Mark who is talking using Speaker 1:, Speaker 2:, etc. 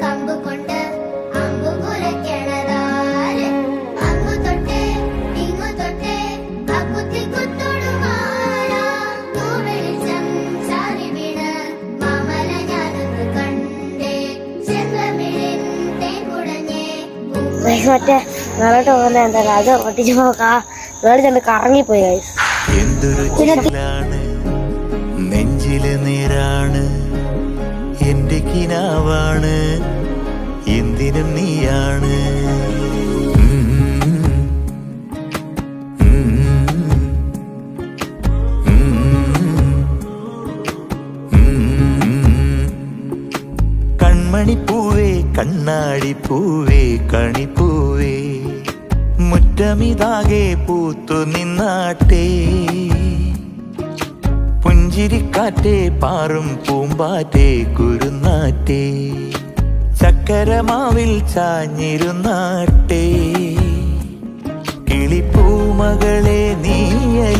Speaker 1: കമ്പ് കൊണ്ട് അങ്ങു അക്കുത്തി മാമല കണ്ടേ. തേൻ കുടഞ്ഞേ. മറ്റേ നിറട്ട് പോകുന്ന എന്താ അത് ഒട്ടിച്ചു നോക്കാം വേറെ കറങ്ങിപ്പോയി
Speaker 2: എന്തൊരു ചിലാണ് നെഞ്ചിൽ നീരാണ്. എന്റെ കിനാവാണ്. എന്തിനും നീയാണ്. കൺമണിപ്പൂവേ കണ്ണാടിപ്പൂവേ കണിപ്പൂവേ. മുറ്റമിതാകെ പൂത്തു നിന്നാട്ടെ. പുഞ്ചിരിക്കാറ്റേ പാറും പൂമ്പാറ്റേ കുരുന്നാറ്റെ. ചക്കരമാവിൽ ചാഞ്ഞിരുന്നാട്ടെ. കിളിപ്പൂമകളെ നീയ